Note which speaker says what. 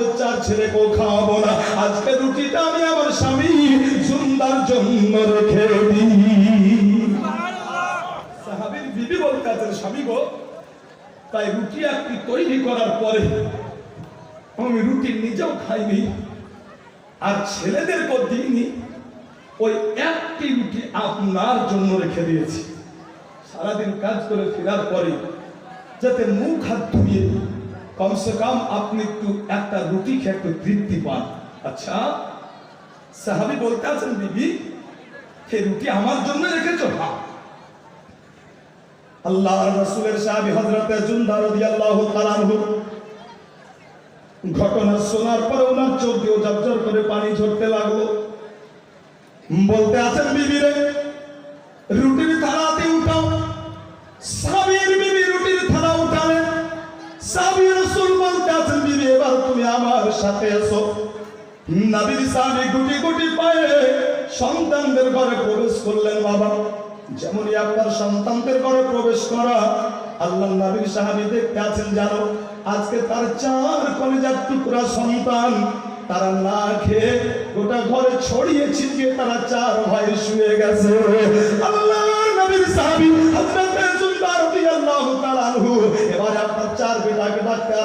Speaker 1: আমাদের চার ছেলেকেও খাওয়াবো না। আজকে রুটিটা আমি আমার স্বামী সুন্দর জন্য রেখে দিই। সাহাবীর বিবি বলতে আছেন স্বামী গো, তাই রুটি একটি তৈরি করার পরে আমি রুটি নিজেও খাইনি, আর ছেলেদেরকেও দিইনি ওই একটি রুটি আপনার জন্য রেখে দিয়েছি। সারাদিন কাজ করে ফেরার পরে যাতে মুখ হাত ধুয়ে কমসে কম আপনি একটু একটা রুটি খেয়ে একটু তৃপ্তি পান। আচ্ছা সাহাবি বলতে আছেন, বিবি, এই রুটি আমার জন্য রেখেছো? হ্যাঁ আল্লাহ রসুলের সাহাবি হজরতে জুন্দা রাদিয়াল্লাহু তাআলা আনহু ঘটনা শোনার পরে ওনার চোখ দিয়ে জর্জর করে পানি ঝরতে লাগল। বলতে আছেন বিবিরে রুটির বলতে আছেন বিবি এবার তুমি আমার সাথে এসো। নাবির সাবি গুটি গুটি পায়ে সন্তানদের ঘরে প্রবেশ করলেন বাবা। যেমনই আপনার সন্তানদের ঘরে প্রবেশ করা, আল্লাহ নবীর সাহাবী দেখতে আছেন, জানো, আজকে তার চার কলেজার টুকরা সন্তান তারা না খেয়ে গোটা ঘরে ছড়িয়ে ছিটিয়ে তারা চার ভাই শুয়ে গেছে।